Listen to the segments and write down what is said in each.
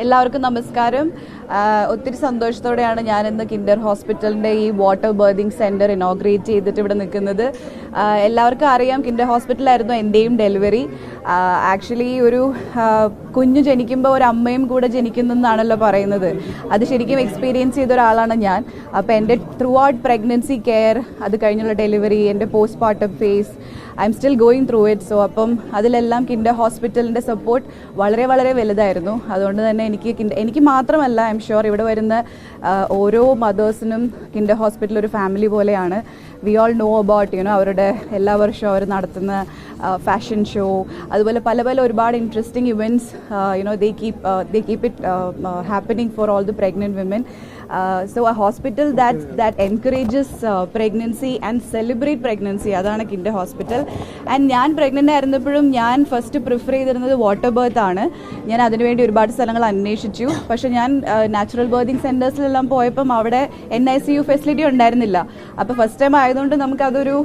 എല്ലാവർക്കും നമസ്കാരം. ഒത്തിരി സന്തോഷത്തോടെയാണ് ഞാൻ ഇന്ന് കിൻഡർ ഹോസ്പിറ്റലിന്റെ ഈ വാട്ടർ ബേർതിങ് സെന്റർ ഇനോഗ്രേറ്റ് ചെയ്തിട്ട് ഇവിടെ നിൽക്കുന്നത്. എല്ലാവർക്കും അറിയാം കിൻഡർ ഹോസ്പിറ്റലായിരുന്നു എന്റെയും ഡെലിവറി ആക്ച്വലി ഒരു കുഞ്ഞു ജനിക്കുമ്പോൾ ഒരു അമ്മയും കൂടെ ജനിക്കുന്നു എന്നാണല്ലോ പറയുന്നത്. അത് ശരിക്കും എക്സ്പീരിയൻസ് ചെയ്ത ഒരാളാണ് ഞാൻ. അപ്പോൾ എന്റെ ത്രൂ ഔട്ട് പ്രഗ്നൻസി കെയർ അത് കഴിഞ്ഞുള്ള ഡെലിവറി എന്റെ postmortem phase I am still going through it so അപ്പം അതിലെല്ലാം കിൻഡർ ഹോസ്പിറ്റലിന്റെ സപ്പോർട്ട് വളരെ വളരെ വലുതായിരുന്നു. അതുകൊണ്ട് തന്നെ എനിക്ക് കിൻഡ എനിക്ക് മാത്രമല്ല ഐ എം ഷുവർ ഇവിടെ വരുന്ന ഓരോ മദേഴ്സിനും കിൻഡർ ഹോസ്പിറ്റൽ ഒരു ഫാമിലി പോലെയാണ്. We all know about you know അവരുടെ എല്ലാ വർഷവും അവർ നടത്തുന്ന ഫാഷൻ ഷോ അതുപോലെ പല പല ഒരുപാട് interesting events you know they keep they keep it happening for all the pregnant women so ആ hospital that that encourages pregnancy and celebrate pregnancy അതാണ് കിൻഡർ ഹോസ്പിറ്റൽ ആൻഡ് ഞാൻ പ്രഗ്നന്റ് ആയിരുന്നപ്പോഴും ഞാൻ ഫസ്റ്റ് പ്രിഫർ ചെയ്തിരുന്നത് വാട്ടർ ബർത്ത് ആണ്. ഞാൻ അതിനുവേണ്ടി ഒരുപാട് സ്ഥലങ്ങൾ അന്വേഷിച്ചു. പക്ഷെ ഞാൻ നാച്ചുറൽ ബർത്തിങ് സെന്റേഴ്സിലെല്ലാം പോയപ്പം അവിടെ N I C U facility ഉണ്ടായിരുന്നില്ല. അപ്പോൾ ഫസ്റ്റ് ടൈം ആയതുകൊണ്ട് നമുക്കതൊരു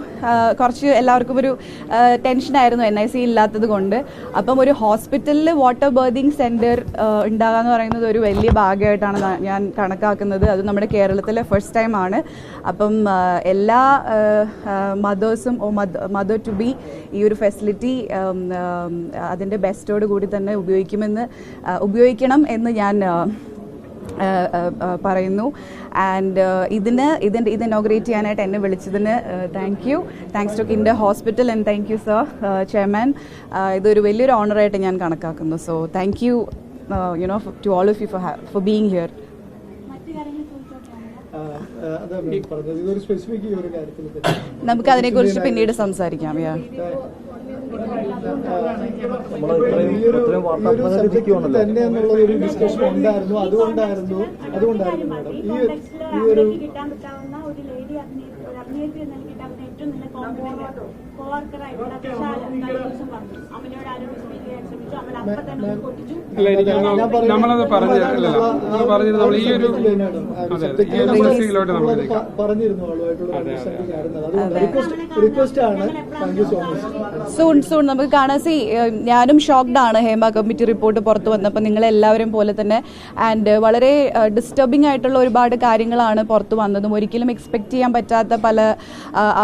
കുറച്ച് എല്ലാവർക്കും ഒരു ടെൻഷനായിരുന്നു എൻ ഐ സി ഇല്ലാത്തത് കൊണ്ട്. അപ്പം ഒരു ഹോസ്പിറ്റലിൽ വാട്ടർ ബർത്തിങ് സെന്റർ ഉണ്ടാകുക എന്ന് പറയുന്നത് ഒരു വലിയ ഭാഗ്യമായിട്ടാണ് ഞാൻ കണക്കാക്കുന്നത്. അത് നമ്മുടെ കേരളത്തിലെ ഫസ്റ്റ് ടൈം ആണ്. അപ്പം എല്ലാ മദേഴ്സും മദർ ടു ബി ഈ ഒരു ഫെസിലിറ്റി അതിന്റെ ബെസ്റ്റോട് കൂടി തന്നെ ഉപയോഗിക്കുമെന്ന് ആ, ഉപയോഗിക്കണം എന്ന് ഞാൻ പറയുന്നു. ആൻഡ് ഇതിന് ഇതിന്റെ ഇത് ഇനോഗ്രേറ്റ് ചെയ്യാനായിട്ട് എന്നെ വിളിച്ചതിന് thank you thanks to Kinder hospital and thank you sir chairman ഇതൊരു വലിയൊരു ഓണറായിട്ട് ഞാൻ കണക്കാക്കുന്നു. So thank you you know to all of you for for being here ah, കുറിച്ച് അതാ ഞാൻ പറഞ്ഞത്. ഇതൊരു സ്പെസിഫിക് ഈ ഒരു കാര്യത്തിൽ തന്നെ. അതിനെക്കുറിച്ച് പിന്നീട് സംസാരിക്കാം യാ തന്നെ എന്നുള്ള ഒരു ഡിസ്കഷൻ ഉണ്ടായിരുന്നു അതുകൊണ്ടായിരുന്നു അതുകൊണ്ടായിരുന്നു മാഡം. ഈ ഈ ഒരു കിട്ടാൻ പറ്റാവുന്ന ഒരു ലേഡി അഭിനേത്രി എന്ന കിട്ടാവുന്ന ഏറ്റവും നല്ല കോംപ്ലിമെന്റ് കോവർക്കറായിട്ടുള്ള വിശാല കഴിഞ്ഞ ദിവസം പറഞ്ഞു. അമലയോട് ആരോഗ്യ ശ്രമിച്ചു. അമല അപ്പൊ തന്നെ അത് പൊട്ടിച്ചു അല്ല എനിക്ക് നമ്മളത് പറഞ്ഞു പറഞ്ഞിരുന്നു നമ്മൾ ഈ ഒരു പറഞ്ഞിരുന്നു റിക്വസ്റ്റ് ആണ്. Thank you so much soon soon. നമുക്ക് കാണാൻ സി ഞാനും ഷോക്ക്ഡ് ആണ് ഹേമ കമ്മിറ്റി റിപ്പോർട്ട് പുറത്തു വന്നപ്പോൾ നിങ്ങൾ എല്ലാവരും പോലെ തന്നെ. ആൻഡ് വളരെ ഡിസ്റ്റർബിംഗ് ആയിട്ടുള്ള ഒരുപാട് കാര്യങ്ങളാണ് പുറത്തു വന്നതും. ഒരിക്കലും എക്സ്പെക്ട് ചെയ്യാൻ പറ്റാത്ത പല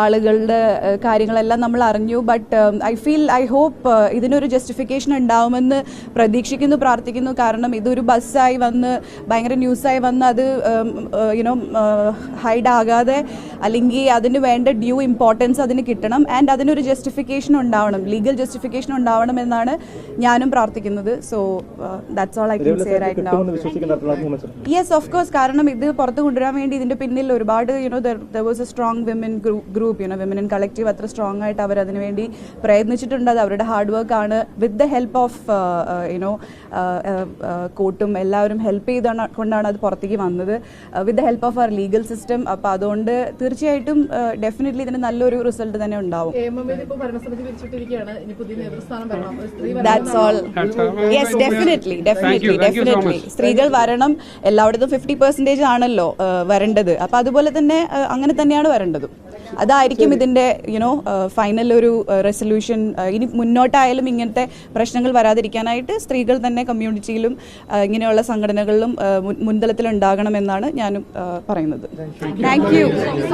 ആളുകളുടെ കാര്യങ്ങളെല്ലാം നമ്മൾ അറിഞ്ഞു. But I feel I hope ഇതിനൊരു ജസ്റ്റിഫിക്കേഷൻ ഉണ്ടാവുമെന്ന് പ്രതീക്ഷിക്കുന്നു. പ്രാർത്ഥിക്കുന്നു. കാരണം ഇതൊരു ബസ്സായി വന്ന് ഭയങ്കര ന്യൂസായി വന്ന് അത് യുനോ ഹൈഡ് ആകാതെ അല്ലെങ്കിൽ അതിന് വേണ്ട ഡ്യൂ ഇമ്പോർട്ടൻസ് അതിന് കിട്ടണം. ആൻഡ് അതിനൊരു ജസ്റ്റിഫിക്കേഷൻ ഉണ്ടാവണം. ലീഗൽ ജസ്റ്റിഫിക്കേഷൻ ഉണ്ടാവണം എന്നാണ് ഞാനും പ്രാർത്ഥിക്കുന്നത്. So that's all I can say right now yes of course കാരണം ഇത് പുറത്ത് കൊണ്ടുവരാൻ വേണ്ടി ഇതിന്റെ പിന്നിൽ ഒരുപാട് you know there was a strong women group you know women in collective അത്ര സ്ട്രോങ് ആയിട്ട് അവർ അതിനുവേണ്ടി പ്രയത്നിച്ചിട്ടുണ്ട്. അത് അവരുടെ ഹാർഡ് വർക്ക് ആണ്. With the help of you know കോർട്ടും എല്ലാവരും ഹെൽപ്പ് ചെയ്ത കൊണ്ടാണ് അത് പുറത്തേക്ക് വന്നത്. വിത്ത് ദ ഹെൽപ്പ് ഓഫ് അവർ ലീഗൽ സിസ്റ്റം അപ്പോൾ അതുകൊണ്ട് തീർച്ചയായിട്ടും ഡെഫിനറ്റ്ലി ഇതിന് നല്ലൊരു റിസൾട്ട് തന്നെ ഉണ്ടാവും. That's all yes definitely definitely definitely സ്ത്രീകൾ വരണം എല്ലായിടത്തും ഫിഫ്റ്റി പെർസെന്റേജ് ആണല്ലോ വരേണ്ടത്. അപ്പൊ അതുപോലെ തന്നെ അങ്ങനെ തന്നെയാണ് വരേണ്ടതും. അതായിരിക്കും ഇതിന്റെ യുനോ ഫൈനൽ ഒരു റെസൊല്യൂഷൻ ഇനി മുന്നോട്ടായാലും ഇങ്ങനത്തെ പ്രശ്നങ്ങൾ വരാതിരിക്കാനായിട്ട് സ്ത്രീകൾ തന്നെ കമ്മ്യൂണിറ്റിയിലും ഇങ്ങനെയുള്ള സംഘടനകളിലും മുൻതലത്തിൽ ഉണ്ടാകണമെന്നാണ് ഞാനും പറയുന്നത്. Thank you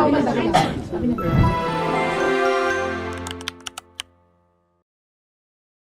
Sabi niya.